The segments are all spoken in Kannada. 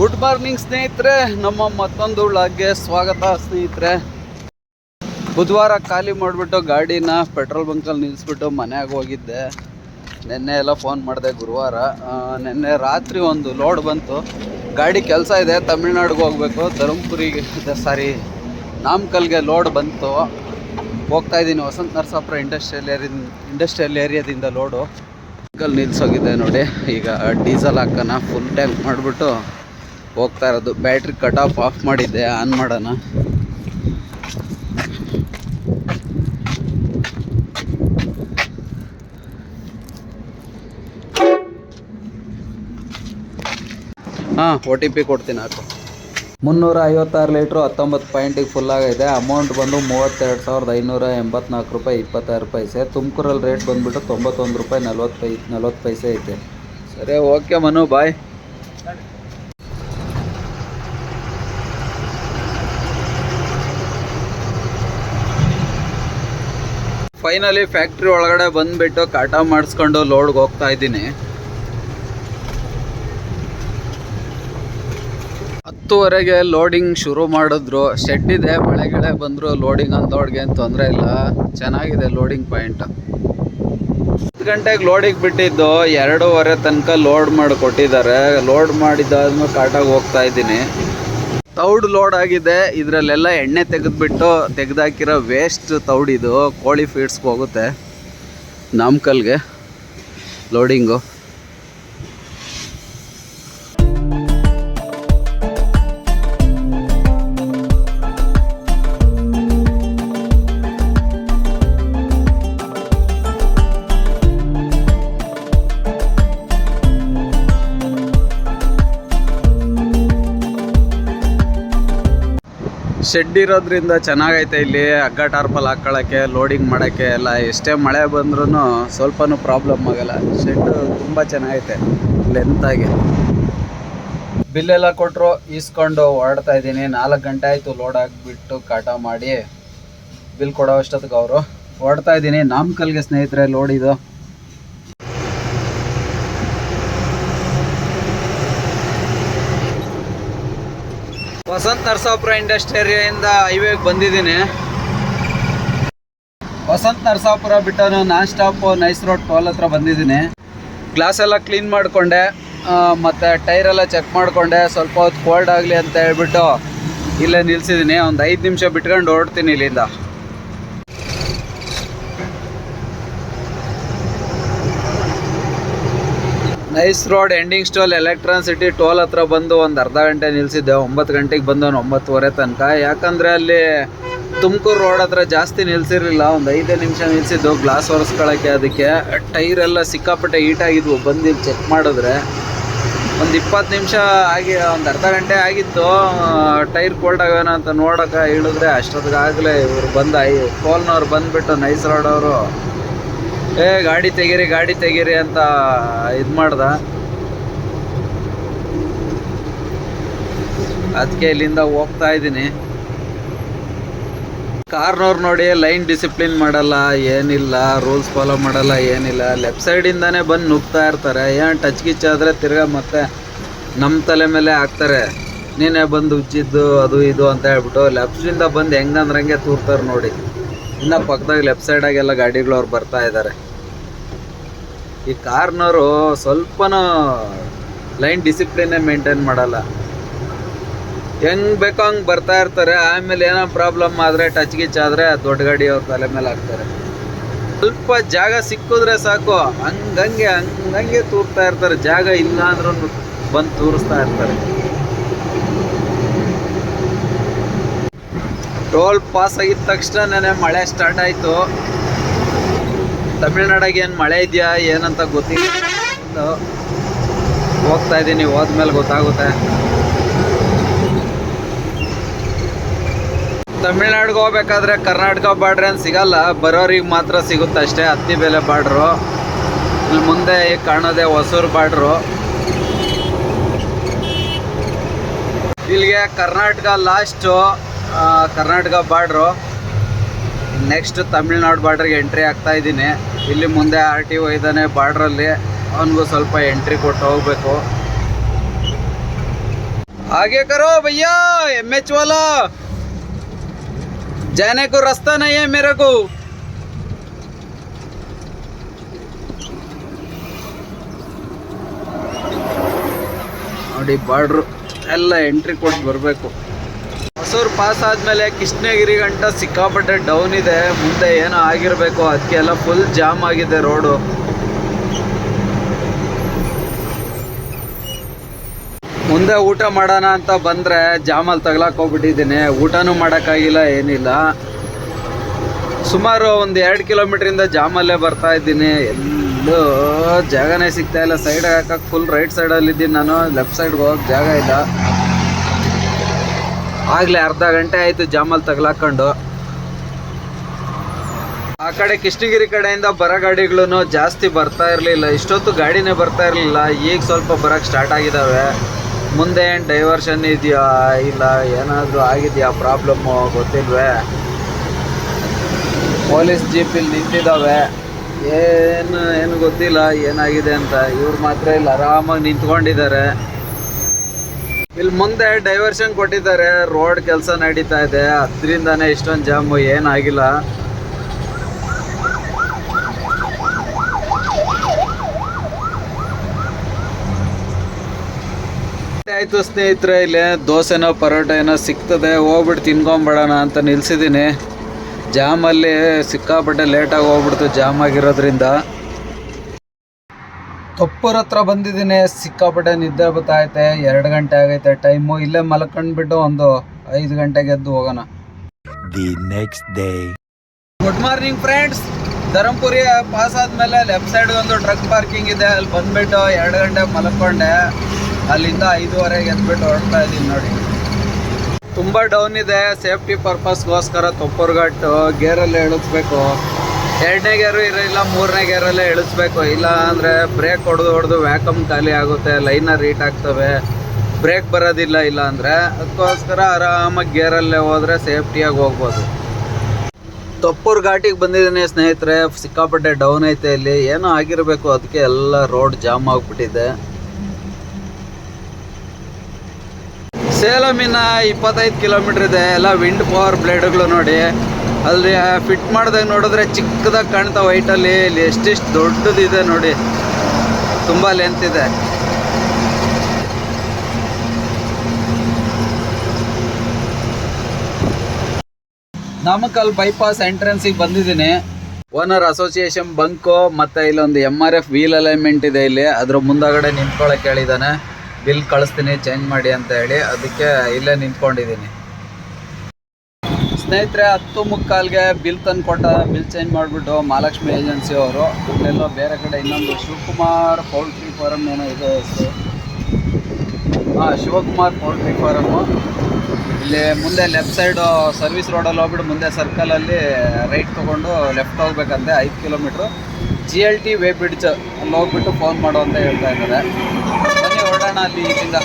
ಗುಡ್ ಮಾರ್ನಿಂಗ್ ಸ್ನೇಹಿತರೆ. ನಮ್ಮ ಮತ್ತೊಂದು ಲಾಗ್ಗೆ ಸ್ವಾಗತ, ಸ್ನೇಹಿತರೆ. ಬುಧವಾರ ಖಾಲಿ ಮಾಡಿಬಿಟ್ಟು ಗಾಡಿನ ಪೆಟ್ರೋಲ್ ಬಂಕಲ್ಲಿ ನಿಲ್ಲಿಸ್ಬಿಟ್ಟು ಮನೆಯಾಗ ಹೋಗಿದ್ದೆ. ನಿನ್ನೆ ಎಲ್ಲ ಫೋನ್ ಮಾಡಿದೆ ಗುರುವಾರ. ನಿನ್ನೆ ರಾತ್ರಿ ಒಂದು ಲೋಡ್ ಬಂತು. ಗಾಡಿ ಕೆಲಸ ಇದೆ, ತಮಿಳ್ನಾಡಿಗೆ ಹೋಗಬೇಕು. ಧರ್ಮಪುರಿಗೆ ಸಾರಿ ನಾಮಕಲ್ಗೆ ಲೋಡ್ ಬಂತು. ಹೋಗ್ತಾ ಇದ್ದೀನಿ Vasanth Narasapura industrial area industrial ಏರಿಯಾದಿಂದ load ನಿಲ್ಸೋಗಿದೆ ನೋಡಿ. ಈಗ ಡೀಸೆಲ್ ಹಾಕೋಣ ಫುಲ್ ಟ್ಯಾಂಕ್ ಮಾಡಿಬಿಟ್ಟು ಹೋಗ್ತಾ ಇರೋದು. ಬ್ಯಾಟ್ರಿ ಕಟ್ ಆಫ್ ಆಫ್ ಮಾಡಿದ್ದೆ. ಆನ್ ಮಾಡೋಣ. ಹಾಂ ಒ ಟಿ ಪಿ ಕೊಡ್ತೀನಿ ಹಾಕು. ಮುನ್ನೂರ ಐವತ್ತಾರು ಲೀಟ್ರು ಹತ್ತೊಂಬತ್ತು ಪಾಯಿಂಟಿಗೆ ಫುಲ್ ಆಗೈತೆ ಅಮೌಂಟ್ ಬಂದು ಮೂವತ್ತೆರಡು ಸಾವಿರದ ಐನೂರ ಎಂಬತ್ನಾಲ್ಕು ರೂಪಾಯಿ ಇಪ್ಪತ್ತಾರು ಪೈಸೆ ತುಮಕೂರಲ್ಲಿ ರೇಟ್ ಬಂದುಬಿಟ್ಟು ತೊಂಬತ್ತೊಂದು ರೂಪಾಯಿ ನಲ್ವತ್ತು ಪೈ ನಲ್ವತ್ತು ಪೈಸೆ ಐತೆ. ಸರಿ okay Manu bye finally factory ಒಳಗಡೆ ಬಂದ್ಬಿಟ್ಟು ಕಾಟ ಮಾಡಿಸ್ಕೊಂಡು ಲೋಡ್ಗೆ ಹೋಗ್ತಾ ಇದ್ದೀನಿ. ಹತ್ತುವರೆಗೆ ಲೋಡಿಂಗ್ ಶುರು ಮಾಡಿದ್ರು. ಶೆಡ್ ಇದೆ ಮಳೆ ಗಿಳೆ ಬಂದರು ಲೋಡಿಂಗ್ ಅಂತೋಡ್ಗೆ ಏನು ತೊಂದರೆ ಇಲ್ಲ. ಚೆನ್ನಾಗಿದೆ ಲೋಡಿಂಗ್ ಪಾಯಿಂಟ್ ಹತ್ತು ಗಂಟೆಗೆ ಲೋಡಿಗೆ ಬಿಟ್ಟಿದ್ದು, ಎರಡೂವರೆ ತನಕ ಲೋಡ್ ಮಾಡಿ ಕೊಟ್ಟಿದ್ದಾರೆ ಲೋಡ್ ಮಾಡಿದ್ದಾದ್ಮೇಲೆ ಕಾಟಾಗಿ ಹೋಗ್ತಾ ಇದ್ದೀನಿ. ತೌಡ್ ಲೋಡ್ ಆಗಿದೆ. ಇದರಲ್ಲೆಲ್ಲ ಎಣ್ಣೆ ತೆಗೆದ್ಬಿಟ್ಟು ತೆಗೆದಾಕಿರೋ ವೇಸ್ಟ್ ತೌಡಿದು ಕೋಳಿ ಫೀಡ್ಸ್ಗೆ ಹೋಗುತ್ತೆ. ನಾಮಕಲ್ಗೆ ಲೋಡಿಂಗು ಶೆಡ್ ಇರೋದ್ರಿಂದ ಚೆನ್ನಾಗೈತೆ ಇಲ್ಲಿ, ಹಗ್ಗ ಟಾರ್ಪಲ್ ಹಾಕೊಳ್ಳೋಕ್ಕೆ ಲೋಡಿಂಗ್ ಮಾಡೋಕ್ಕೆ ಎಲ್ಲ. ಎಷ್ಟೇ ಮಳೆ ಬಂದ್ರೂ ಸ್ವಲ್ಪನೂ ಪ್ರಾಬ್ಲಮ್ ಆಗಲ್ಲ. ಶೆಡ್ ತುಂಬ ಚೆನ್ನಾಗೈತೆ ಲೆಂತಾಗಿ ಬಿಲ್ಲೆಲ್ಲ ಕೊಟ್ಟರು ಈಸ್ಕೊಂಡು ಹೊರಡ್ತಾ ಇದ್ದೀನಿ. ನಾಲ್ಕು ಗಂಟೆ ಆಯಿತು ಲೋಡ್ ಹಾಕ್ಬಿಟ್ಟು ಕಾಟ ಮಾಡಿ, ಬಿಲ್ ಕೊಡೋ ಅಷ್ಟೊತ್ತಿಗೆ ಅವರು ಹೊರಡ್ತಾ ಇದ್ದೀನಿ. ನಾಮಕಲ್ಗೆ ಸ್ನೇಹಿತರೆ ಲೋಡ್ ವಸಂತ ನರಸಾಪುರ ಇಂಡಸ್ಟ್ರಿ ಏರಿಯಾಯಿಂದ ಹೈವೇಗೆ ಬಂದಿದ್ದೀನಿ. ವಸಂತ ನರಸಾಪುರ ಬಿಟ್ಟು non stop NICE road toll ಹತ್ರ ಬಂದಿದ್ದೀನಿ. ಗ್ಲಾಸ್ ಎಲ್ಲ ಕ್ಲೀನ್ ಮಾಡಿಕೊಂಡೆ ಮತ್ತು ಟೈರ್ ಎಲ್ಲ ಚೆಕ್ ಮಾಡಿಕೊಂಡೆ, ಸ್ವಲ್ಪ ಹೊತ್ತು ಕೋಲ್ಡ್ ಆಗಲಿ ಅಂತ ಹೇಳ್ಬಿಟ್ಟು ಇಲ್ಲೇ ನಿಲ್ಸಿದ್ದೀನಿ. ಒಂದು ಐದು ನಿಮಿಷ ಬಿಟ್ಕೊಂಡು ಓಡ್ತೀನಿ ಇಲ್ಲಿಂದ. ನೈಸ್ ರೋಡ್ ಎಂಡಿಂಗ್ ಸ್ಟೋಲ್ ಎಲೆಕ್ಟ್ರಾನ್ ಸಿಟಿ ಟೋಲ್ ಹತ್ರ ಬಂದು ಒಂದು ಅರ್ಧ ಗಂಟೆ ನಿಲ್ಸಿದ್ದೆ. ಒಂಬತ್ತು ಗಂಟೆಗೆ ಬಂದವನು ಒಂಬತ್ತುವರೆ ತನಕ. ಯಾಕಂದರೆ ಅಲ್ಲಿ ತುಮಕೂರು ರೋಡ್ ಹತ್ರ ಜಾಸ್ತಿ ನಿಲ್ಸಿರಲಿಲ್ಲ. ಒಂದು ಐದೇ ನಿಮಿಷ ನಿಲ್ಸಿದ್ದು ಗ್ಲಾಸ್ ಒರೆಸ್ಕೊಳ್ಳೋಕ್ಕೆ ಅದಕ್ಕೆ. ಟೈರ್ ಎಲ್ಲ ಸಿಕ್ಕಾಪಟ್ಟೆ ಹೀಟಾಗಿದ್ವು ಬಂದು ಚೆಕ್ ಮಾಡಿದ್ರೆ ಒಂದು ಇಪ್ಪತ್ತು ನಿಮಿಷ ಆಗಿ, ಒಂದು ಅರ್ಧ ಗಂಟೆ ಆಗಿತ್ತು. ಟೈರ್ ಕೋಲ್ಡ್ ಆಗೋಣ ಅಂತ ನೋಡೋಕೆ ಇಳಿದ್ರೆ ಅಷ್ಟೊತ್ತಿಗಾಗಲೇ ಇವ್ರು ಬಂದ ಐ ಟೋಲ್ನವ್ರು ಬಂದುಬಿಟ್ಟು ನೈಸ್ ರೋಡ್ ಅವರು. ಏ, ಗಾಡಿ ತೆಗೀರಿ ಗಾಡಿ ತೆಗೀರಿ ಅಂತ ಇದು ಮಾಡ್ದ. ಅದಕ್ಕೆ ಇಲ್ಲಿಂದ ಹೋಗ್ತಾ ಇದ್ದೀನಿ. ಕಾರ್ನವ್ರು ನೋಡಿ, ಲೈನ್ ಡಿಸಿಪ್ಲಿನ್ ಮಾಡಲ್ಲ, ಏನಿಲ್ಲ, ರೂಲ್ಸ್ ಫಾಲೋ ಮಾಡಲ್ಲ, ಏನಿಲ್ಲ. ಲೆಫ್ಟ್ ಸೈಡಿಂದಾನೇ ಬಂದು ನುಗ್ತಾ ಇರ್ತಾರೆ. ಏನು ಟಚ್ ಗಿಚ್ ಆದರೆ ತಿರ್ಗಾ ಮತ್ತೆ ನಮ್ಮ ತಲೆ ಮೇಲೆ ಹಾಕ್ತಾರೆ. ನೀನೇ ಬಂದು ಉಜ್ಜಿದ್ದು, ಅದು ಇದು ಅಂತ ಹೇಳ್ಬಿಟ್ಟು ಲೆಫ್ಟಿಂದ ಬಂದು ಹೆಂಗಂದ್ರಂಗೆ ತೂರ್ತಾರೆ ನೋಡಿ. ಇನ್ನು ಪಕ್ಕದಾಗ ಲೆಫ್ಟ್ ಸೈಡಾಗೆಲ್ಲ ಗಾಡಿಗಳು ಅವ್ರು ಬರ್ತಾ ಇದ್ದಾರೆ ಈ ಕಾರ್ನವರು ಸ್ವಲ್ಪನೂ ಲೈನ್ ಡಿಸಿಪ್ಲಿನೇ ಮೇಂಟೈನ್ ಮಾಡಲ್ಲ. ಹೆಂಗ್ ಬೇಕೋ ಹಂಗೆ ಬರ್ತಾ ಇರ್ತಾರೆ, ಆಮೇಲೆ ಏನೋ ಪ್ರಾಬ್ಲಮ್ ಆದರೆ ಟಚ್ ಗಿಚ್ ಆದರೆ ದೊಡ್ಡ ಗಾಡಿ ಅವ್ರ ತಲೆ ಮೇಲೆ ಹಾಕ್ತಾರೆ. ಸ್ವಲ್ಪ ಜಾಗ ಸಿಕ್ಕಿದ್ರೆ ಸಾಕು ಹಂಗಂಗೆ ಹಂಗಂಗೆ ತೂರ್ತಾ ಇರ್ತಾರೆ, ಜಾಗ ಇಲ್ಲ ಅಂದ್ರೂ ಬಂದು ತೂರಿಸ್ತಾ ಇರ್ತಾರೆ. ಟೋಲ್ ಪಾಸ್ ಆಗಿದ ತಕ್ಷಣನೇ ಮಳೆ ಸ್ಟಾರ್ಟ್ ಆಯಿತು. ತಮಿಳ್ನಾಡಿಗೆ ಏನು ಮಳೆ ಇದೆಯಾ, ಏನಂತ ಗೊತ್ತಿಲ್ಲ. ಹೋಗ್ತಾ ಇದ್ದೀನಿ ಹೋದ್ಮೇಲೆ ಗೊತ್ತಾಗುತ್ತೆ. ತಮಿಳ್ನಾಡಿಗೆ ಹೋಗ್ಬೇಕಾದ್ರೆ ಕರ್ನಾಟಕ ಬಾರ್ಡ್ರ್ ಏನು ಸಿಗಲ್ಲ, ಬರೋರಿಗೆ ಮಾತ್ರ ಸಿಗುತ್ತೆ ಅಷ್ಟೇ, ಹತ್ತಿ ಬೆಲೆ ಬಾರ್ಡ್ರು. ಇಲ್ಲಿ ಮುಂದೆ ಕಾಣೋದೇ ಹೊಸೂರು ಬಾರ್ಡ್ರು. ಇಲ್ಲಿಗೆ Karnataka last Karnataka border. Next Tamil Nadu ಬಾರ್ಡ್ರಿಗೆ entry ಆಗ್ತಾ ಇದ್ದೀನಿ. ಇಲ್ಲಿ ಮುಂದೆ ಆರ್ ಟಿ ಒ ಇದ್ದಾನೆ ಬಾರ್ಡ್ರಲ್ಲಿ. ಅವನಿಗೂ ಸ್ವಲ್ಪ ಎಂಟ್ರಿ ಕೊಟ್ಟು ಹೋಗ್ಬೇಕು. ಹಾಗೆ ಕರೋ ಭಯ್ಯ ಎಂ ಎಚ್ ವಾಲ ಜಾನೆಗೂ ರಸ್ತಾನಯ್ಯ ಮೆರಗು. ನೋಡಿ ಬಾರ್ಡ್ರು ಎಲ್ಲ ಎಂಟ್ರಿ ಕೊಟ್ಟು ಬರಬೇಕು. ಹೊಸೂರು ಪಾಸ್ ಆದಮೇಲೆ ಕೃಷ್ಣಗಿರಿ ಗಂಟ ಸಿಕ್ಕಾಪಟ್ಟೆ ಡೌನ್ ಇದೆ. ಮುಂದೆ ಏನೋ ಆಗಿರಬೇಕು ಅದಕ್ಕೆ ಎಲ್ಲ ಫುಲ್ ಜಾಮ್ ಆಗಿದೆ ರೋಡು ಮುಂದೆ ಊಟ ಮಾಡೋಣ ಅಂತ ಬಂದರೆ ಜಾಮಲ್ಲಿ ತಗ್ಲಾಕ್ ಹೋಗ್ಬಿಟ್ಟಿದ್ದೀನಿ. ಊಟನೂ ಮಾಡೋಕ್ಕಾಗಿಲ್ಲ, ಏನಿಲ್ಲ. ಸುಮಾರು ಒಂದು ಎರಡು ಕಿಲೋಮೀಟ್ರಿಂದ ಜಾಮಲ್ಲೇ ಬರ್ತಾ ಇದ್ದೀನಿ. ಎಲ್ಲೂ ಜಾಗನೇ ಸಿಗ್ತಾ ಇಲ್ಲ. ಸೈಡ್ ಹಾಕಕ್ಕೆ ಫುಲ್ ರೈಟ್ ಸೈಡಲ್ಲಿದ್ದೀನಿ ನಾನು. ಲೆಫ್ಟ್ ಸೈಡ್ಗೆ ಹೋಗಕ್ಕೆ ಜಾಗ ಇಲ್ಲ. ಆಗಲೇ ಅರ್ಧ ಗಂಟೆ ಆಯಿತು ಜಾಮಲ್ಲಿ ತಗ್ಲಾಕೊಂಡು. ಆ ಕಡೆ ಕೃಷ್ಣಗಿರಿ ಕಡೆಯಿಂದ ಬರೋ ಗಾಡಿಗಳು ಜಾಸ್ತಿ ಬರ್ತಾ ಇರಲಿಲ್ಲ. ಇಷ್ಟೊತ್ತು ಗಾಡಿನೇ ಬರ್ತಾ ಇರಲಿಲ್ಲ. ಈಗ ಸ್ವಲ್ಪ ಬರೋಕ್ಕೆ ಸ್ಟಾರ್ಟ್ ಆಗಿದ್ದಾವೆ ಮುಂದೆ ಏನು ಡೈವರ್ಷನ್ ಇದೆಯಾ? ಇಲ್ಲ, ಏನಾದರೂ ಆಗಿದೆಯಾ ಪ್ರಾಬ್ಲಮ್ಮು ಗೊತ್ತಿಲ್ವೇ? ಪೊಲೀಸ್ ಜೀಪಲ್ಲಿ ನಿಂತಿದ್ದಾವೆ ಏನು ಏನು ಗೊತ್ತಿಲ್ಲ. ಏನಾಗಿದೆ ಅಂತ. ಇವ್ರು ಮಾತ್ರ ಇಲ್ಲಿ, ಆರಾಮಾಗಿ ನಿಂತ್ಕೊಂಡಿದ್ದಾರೆ ಇಲ್ಲಿ ಮುಂದೆ ಡೈವರ್ಷನ್ ಕೊಟ್ಟಿದ್ದಾರೆ. ರೋಡ್ ಕೆಲಸ ನಡೀತಾ ಇದೆ. ಅದರಿಂದಾನೇ ಇಷ್ಟೊಂದು ಜಾಮು ಏನಾಗಿಲ್ಲ ಆಯ್ತು ಸ್ನೇಹಿತರೆ, ಇಲ್ಲಿ ದೋಸೆನೋ ಪರೋಟ ಏನೋ ಸಿಗ್ತದೆ. ಹೋಗ್ಬಿಟ್ಟು ತಿನ್ಕೊಂಬಿಡೋಣ ಅಂತ ನಿಲ್ಸಿದ್ದೀನಿ. ಜಾಮಲ್ಲಿ ಸಿಕ್ಕಾಪಟ್ಟೆ ಲೇಟಾಗಿ ಹೋಗ್ಬಿಡ್ತು. ಜಾಮ್ ಆಗಿರೋದ್ರಿಂದ. ತೊಪ್ಪೂರ್ ಹತ್ರ ಬಂದಿದ್ದೀನಿ. ಸಿಕ್ಕಾಪಟ್ಟೆ ನಿದ್ದೆ ಬತ್ತೈತೆ ಎರಡು ಗಂಟೆ ಆಗೈತೆ ಟೈಮು. ಇಲ್ಲೇ ಮಲ್ಕೊಂಡ್ಬಿಟ್ಟು ಒಂದು ಐದು ಗಂಟೆಗೆ ಎದ್ದು ಹೋಗೋಣ. The next day good morning friends Dharmapuri pass ಆದಮೇಲೆ ಲೆಫ್ಟ್ ಸೈಡ್ ಒಂದು ಟ್ರಕ್ ಪಾರ್ಕಿಂಗ್ ಇದೆ. ಅಲ್ಲಿ ಬಂದ್ಬಿಟ್ಟು ಎರಡು ಗಂಟೆ ಮಲ್ಕೊಂಡೆ. ಅಲ್ಲಿಂದ ಐದುವರೆಗೆ ಎದ್ಬಿಟ್ಟು ಹೊರಡ್ತಾ ಇದ್ದೀನಿ ನೋಡಿ. ತುಂಬ ಡೌನ್ ಇದೆ. ಸೇಫ್ಟಿ ಪರ್ಪಸ್ಗೋಸ್ಕರ ತೊಪ್ಪರ್ಗಟ್ಟು ಗೇರಲ್ಲಿ ಇಳಿಸ್ಬೇಕು. ಎರಡನೇ ಗೇರು ಇರಲಿಲ್ಲ ಮೂರನೇ ಗೇರಲ್ಲೇ ಇಳಿಸ್ಬೇಕು. ಇಲ್ಲ ಅಂದರೆ ಬ್ರೇಕ್ ಹೊಡೆದು ಹೊಡೆದು ವ್ಯಾಕಮ್ ಖಾಲಿ ಆಗುತ್ತೆ ಲೈನರ್ ರೀಟ್ ಆಗ್ತವೆ. ಬ್ರೇಕ್ ಬರೋದಿಲ್ಲ, ಇಲ್ಲ ಅಂದರೆ ಅದಕ್ಕೋಸ್ಕರ ಆರಾಮಾಗಿ ಗೇರಲ್ಲೇ ಹೋದರೆ ಸೇಫ್ಟಿಯಾಗಿ ಹೋಗ್ಬೋದು. ತಪ್ಪೂರ್ ಘಾಟಿಗೆ ಬಂದಿದ್ದೀನಿ ಸ್ನೇಹಿತರೆ, ಸಿಕ್ಕಾಪಟ್ಟೆ ಡೌನ್ ಐತೆ ಇಲ್ಲಿ. ಏನೋ ಆಗಿರಬೇಕು, ಅದಕ್ಕೆ ಎಲ್ಲ ರೋಡ್ ಜಾಮ್ ಆಗಿಬಿಟ್ಟಿದೆ. ಸೇಲಮಿನ ಇಪ್ಪತ್ತೈದು ಕಿಲೋಮೀಟ್ರ್ ಇದೆ, ಎಲ್ಲ ವಿಂಡ್ ಪವರ್ ಬ್ಲೇಡ್ಗಳು ನೋಡಿ. ಅಲ್ಲಿ ಫಿಟ್ ಮಾಡಿದಾಗ ನೋಡಿದ್ರೆ ಚಿಕ್ಕದಾಗಿ ಕಾಣ್ತಾವೆ ವೈಟಲ್ಲಿ ಇಲ್ಲಿ ಎಷ್ಟೆಷ್ಟು ದೊಡ್ಡದಿದೆ ನೋಡಿ. ತುಂಬ ಲೆಂತ್ ಇದೆ. ನಾಮಕಲ್ ಬೈಪಾಸ್ ಎಂಟ್ರೆನ್ಸಿಗೆ ಬಂದಿದ್ದೀನಿ. ಓನರ್ ಅಸೋಸಿಯೇಷನ್ ಬಂಕು, ಮತ್ತು ಇಲ್ಲೊಂದು M R F wheel alignment ಇದೆ ಇಲ್ಲಿ. ಅದ್ರ ಮುಂದಗಡೆ ನಿಂತ್ಕೊಳ್ಳೋಕೆ ಹೇಳಿದ್ದಾನೆ. ಬಿಲ್ ಕಳಿಸ್ತೀನಿ ಚೇಂಜ್ ಮಾಡಿ ಅಂತ ಹೇಳಿ. ಅದಕ್ಕೆ ಇಲ್ಲೇ ನಿಂತ್ಕೊಂಡಿದ್ದೀನಿ. ಸ್ನೇಹಿತರೆ, ಹತ್ತು ಮುಕ್ಕಾಲ್ಗೆ ಬಿಲ್ ತಂದು ಕೊಟ್ಟ, ಬಿಲ್ ಚೇಂಜ್ ಮಾಡಿಬಿಟ್ಟು ಮಹಾಲಕ್ಷ್ಮಿ ಏಜೆನ್ಸಿ ಅವರು, ಇಲ್ಲೆಲ್ಲೋ ಬೇರೆ ಕಡೆ ಇನ್ನೊಂದು ಶಿವಕುಮಾರ್ ಪೌಲ್ಟ್ರಿ ಫಾರಮ್ ಏನೋ ಇದೆ ಹೆಸರು. ಹಾಂ, ಶಿವಕುಮಾರ್ ಪೌಲ್ಟ್ರಿ ಫಾರಮ್ಮು ಇಲ್ಲಿ ಮುಂದೆ ಲೆಫ್ಟ್ ಸೈಡು ಸರ್ವಿಸ್ ರೋಡಲ್ಲಿ ಹೋಗ್ಬಿಟ್ಟು ಮುಂದೆ ಸರ್ಕಲಲ್ಲಿ ರೈಟ್ ತೊಗೊಂಡು ಲೆಫ್ಟ್ ಹೋಗ್ಬೇಕಂತೆ, ಐದು kilometre. G L T way bridge, ಅಲ್ಲಿ ಹೋಗ್ಬಿಟ್ಟು ಫೋನ್ ಮಾಡು ಅಂತ ಹೇಳ್ತಾ ಇದ್ದಾರೆ. ಬನ್ನಿ, ಹೊರಡೋಣ ಅಲ್ಲಿ ಇಲ್ಲಿಂದ.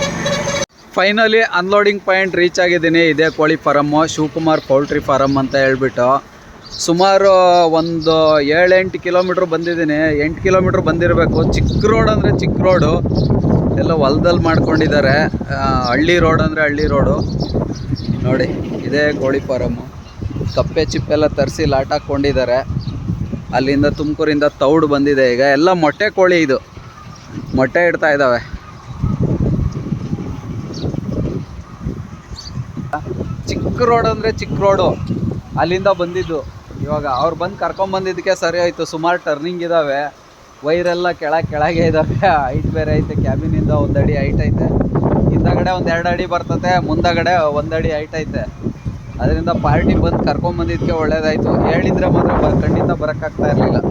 ಫೈನಲಿ ಅನ್ಲೋಡಿಂಗ್ ಪಾಯಿಂಟ್ ರೀಚ್ ಆಗಿದ್ದೀನಿ. ಇದೇ ಕೋಳಿ ಫಾರಮ್ಮು ಶಿವಕುಮಾರ್ ಪೌಲ್ಟ್ರಿ ಫಾರಮ್ ಅಂತ ಹೇಳ್ಬಿಟ್ಟು. ಸುಮಾರು ಒಂದು ಏಳೆಂಟು ಕಿಲೋಮೀಟ್ರ್ ಬಂದಿದ್ದೀನಿ. ಎಂಟು ಕಿಲೋಮೀಟ್ರ್ ಬಂದಿರಬೇಕು. ಚಿಕ್ಕ ರೋಡ್ ಅಂದರೆ ಚಿಕ್ಕ ರೋಡು ಎಲ್ಲ ಹೊಲ್ದಲ್ಲಿ ಮಾಡ್ಕೊಂಡಿದ್ದಾರೆ. ಹಳ್ಳಿ ರೋಡ್ ಅಂದರೆ ಹಳ್ಳಿ ರೋಡು ನೋಡಿ, ಇದೇ ಕೋಳಿ ಫಾರಮ್ಮು ಕಪ್ಪೆ ಚಿಪ್ಪೆಲ್ಲ ತರಿಸಿ ಲಾಟ್ ಹಾಕ್ಕೊಂಡಿದ್ದಾರೆ. ಅಲ್ಲಿಂದ ತುಮಕೂರಿಂದ ತೌಡು ಬಂದಿದೆ ಈಗ. ಎಲ್ಲ ಮೊಟ್ಟೆ ಕೋಳಿ ಇದು. ಮೊಟ್ಟೆ ಇಡ್ತಾ ಇದ್ದಾವೆ ಚಿಕ್ಕ ರೋಡ್ ಅಂದರೆ ಚಿಕ್ಕ ರೋಡು. ಅಲ್ಲಿಂದ ಬಂದಿದ್ದು. ಇವಾಗ ಅವ್ರು ಬಂದು ಕರ್ಕೊಂಬಂದಿದ್ದಕ್ಕೆ ಸರಿ ಆಯಿತು. ಸುಮಾರು ಟರ್ನಿಂಗ್ ಇದ್ದಾವೆ ವೈರೆಲ್ಲ ಕೆಳಗೆ ಕೆಳಗೆ ಇದ್ದಾವೆ ಹೈಟ್ ಬೇರೆ ಐತೆ. ಕ್ಯಾಬಿನಿಂದ ಒಂದು ಅಡಿ ಹೈಟ್ ಐತೆ. ಹಿಂದಗಡೆ ಒಂದು ಎರಡು ಅಡಿ ಬರ್ತತೆ. ಮುಂದಗಡೆ ಒಂದು ಅಡಿ ಹೈಟ್ ಐತೆ. ಅದರಿಂದ ಪಾರ್ಟಿ ಬಂದು ಕರ್ಕೊಂಬಂದಿದ್ದಕ್ಕೆ ಒಳ್ಳೇದಾಯಿತು. ಹೇಳಿದ್ರೆ ಮಾತ್ರ ಖಂಡಿತ ಬರೋಕ್ಕಾಗ್ತಾ ಇರಲಿಲ್ಲ.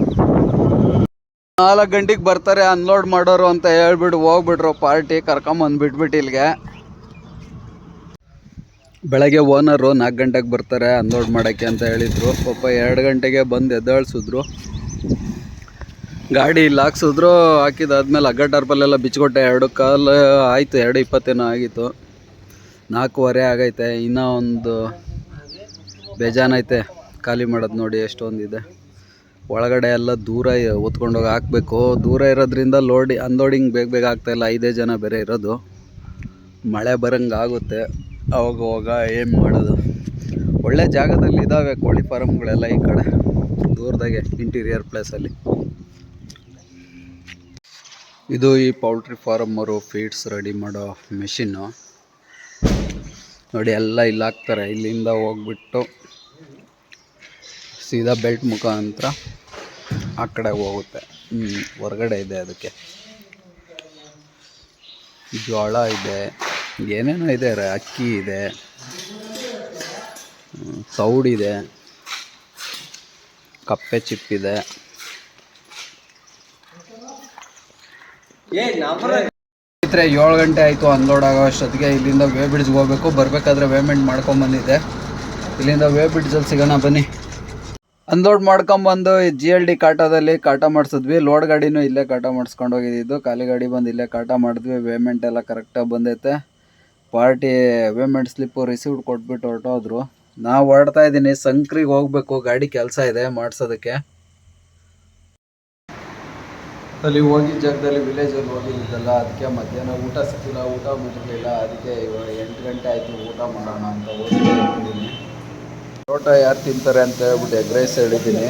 ನಾಲ್ಕು ಗಂಟೆಗೆ ಬರ್ತಾರೆ ಅನ್ಲೋಡ್ ಮಾಡೋರು ಅಂತ ಹೇಳ್ಬಿಟ್ಟು ಹೋಗ್ಬಿಟ್ರು. ಪಾರ್ಟಿ ಕರ್ಕೊಂಬಂದು ಬಿಟ್ಬಿಟ್ಟು ಇಲ್ಲಿಗೆ. ಬೆಳಗ್ಗೆ ಓನರು ನಾಲ್ಕು ಗಂಟೆಗೆ ಬರ್ತಾರೆ, ಅನ್ಲೋಡ್ ಮಾಡೋಕ್ಕೆ ಅಂತ ಹೇಳಿದರು. ಪಾಪ ಎರಡು ಗಂಟೆಗೆ ಬಂದು ಎದ್ದಾಳ್ಸಿದ್ರು. ಗಾಡಿ ಇಲ್ಲಿ ಹಾಕ್ಸಿದ್ರು ಹಾಕಿದಾದ್ಮೇಲೆ ಅಗ್ಗ ಟರ್ಪಲ್ಲೆಲ್ಲ ಬಿಚ್ಕೊಟ್ಟೆ ಎರಡು ಕಾಲು ಆಯಿತು, ಎರಡು ಇಪ್ಪತ್ತೇನೋ ಆಗಿತ್ತು. ನಾಲ್ಕೂವರೆ ಆಗೈತೆ, ಇನ್ನೂ ಒಂದು ಬೇಜಾನೈತೆ ಖಾಲಿ ಮಾಡೋದು ನೋಡಿ, ಎಷ್ಟೊಂದಿದೆ. ಒಳಗಡೆ ಎಲ್ಲ ದೂರ ಹೊತ್ಕೊಂಡೋಗಿ ಹಾಕಬೇಕು. ದೂರ ಇರೋದ್ರಿಂದ ಲೋಡಿ ಅನ್ಲೋಡಿಂಗ್ ಬೇಗ ಬೇಗ ಆಗ್ತಾಯಿಲ್ಲ ಐದೇ ಜನ ಬೇರೆ ಇರೋದು. ಮಳೆ ಬರಂಗೆ ಆಗುತ್ತೆ ಅವಾಗ ಅವಾಗ ಏನು ಮಾಡೋದು? ಒಳ್ಳೆ ಜಾಗದಲ್ಲಿ ಇದ್ದಾವೆ ಕೋಳಿ ಫಾರಮ್ಗಳೆಲ್ಲ ಈ ಕಡೆ, ದೂರದಾಗೆ ಇಂಟೀರಿಯರ್ ಪ್ಲೇಸಲ್ಲಿ ಇದು ಈ ಪೌಲ್ಟ್ರಿ ಫಾರಮ್ಮರು ಫೀಡ್ಸ್ ರೆಡಿ ಮಾಡೋ ಮೆಷಿನ್ನು ನೋಡಿ, ಎಲ್ಲ ಇಲ್ಲಿ ಹಾಕ್ತಾರೆ. ಇಲ್ಲಿಂದ ಹೋಗ್ಬಿಟ್ಟು ಸೀದಾ ಬೆಲ್ಟ್ ಮುಖಾಂತರ ಆ ಕಡೆ ಹೋಗುತ್ತೆ. ಹೊರಗಡೆ ಇದೆ ಅದಕ್ಕೆ. ಜೋಳ ಇದೆ. ಏನೇನೋ ಇದೆ ರ- ಅಕ್ಕಿ ಇದೆ ಸೌಡಿದೆ ತೌಡಿದೆ ಕಪ್ಪೆ ಚಿಪ್ಪಿದೆ ಇದ್ರೆ ಏಳು ಗಂಟೆ ಆಯಿತು ಅನ್ಲೋಡ್ ಆಗೋ ಅಷ್ಟೊತ್ತಿಗೆ ಇಲ್ಲಿಂದ ವೇ ಬ್ರಿಡ್ಜ್ಗೆ ಹೋಗ್ಬೇಕು. ಬರಬೇಕಾದ್ರೆ ವೇಮೆಂಟ್ ಮಾಡ್ಕೊಂಬಂದಿದ್ದೆ. ಇಲ್ಲಿಂದ ವೇ ಬ್ರಿಡ್ಜಲ್ಲಿ ಸಿಗೋಣ ಬನ್ನಿ. ಅನ್ಲೋಡ್ ಮಾಡ್ಕೊಂಬಂದು ಜಿ ಎಲ್ ಡಿ ಕಾಟಾದಲ್ಲಿ ಕಾಟ ಮಾಡಿಸಿದ್ವಿ. ಲೋಡ್ ಗಾಡಿನೂ ಇಲ್ಲೇ ಕಾಟ ಮಾಡಿಸ್ಕೊಂಡು ಹೋಗಿದ್ದು. ಖಾಲಿ ಗಾಡಿ ಬಂದು ಇಲ್ಲೇ ಕಾಟ ಮಾಡಿದ್ವಿ. ವೇಮೆಂಟ್ ಎಲ್ಲ ಕರೆಕ್ಟಾಗಿ ಬಂದೈತೆ. ಪಾರ್ಟಿ ಪೇಮೆಂಟ್ ಸ್ಲಿಪ್ಪು ರಿಸೀವ್ಡ್ ಕೊಟ್ಬಿಟ್ಟು ಹೊರಟೋದ್ರು. ನಾವು ಹೊರಡ್ತಾ ಇದ್ದೀನಿ ಸಂಕ್ರಿಗೆ ಹೋಗ್ಬೇಕು, ಗಾಡಿ ಕೆಲಸ ಇದೆ ಮಾಡಿಸೋದಕ್ಕೆ. ಅಲ್ಲಿ ಹೋಗಿದ್ದ ಜಾಗದಲ್ಲಿ ವಿಲೇಜಲ್ಲಿ ಹೋಗಿದ್ದಲ್ಲ ಅದಕ್ಕೆ ಮಧ್ಯಾಹ್ನ ಊಟ ಸಿಕ್ಕಿಲ್ಲ, ಊಟ ಮುಗಿಲಿಲ್ಲ ಅದಕ್ಕೆ ಇವಾಗ ಎಂಟು ಗಂಟೆ ಆಯಿತು, ಊಟ ಮಾಡೋಣ ಅಂತ ಹೋಗಿ ತೋಟ ಯಾರು ತಿಂತಾರೆ ಅಂತ ಹೇಳ್ಬಿಟ್ಟು ಎಗ್ ರೈಸ್ ಹೇಳಿದ್ದೀನಿ.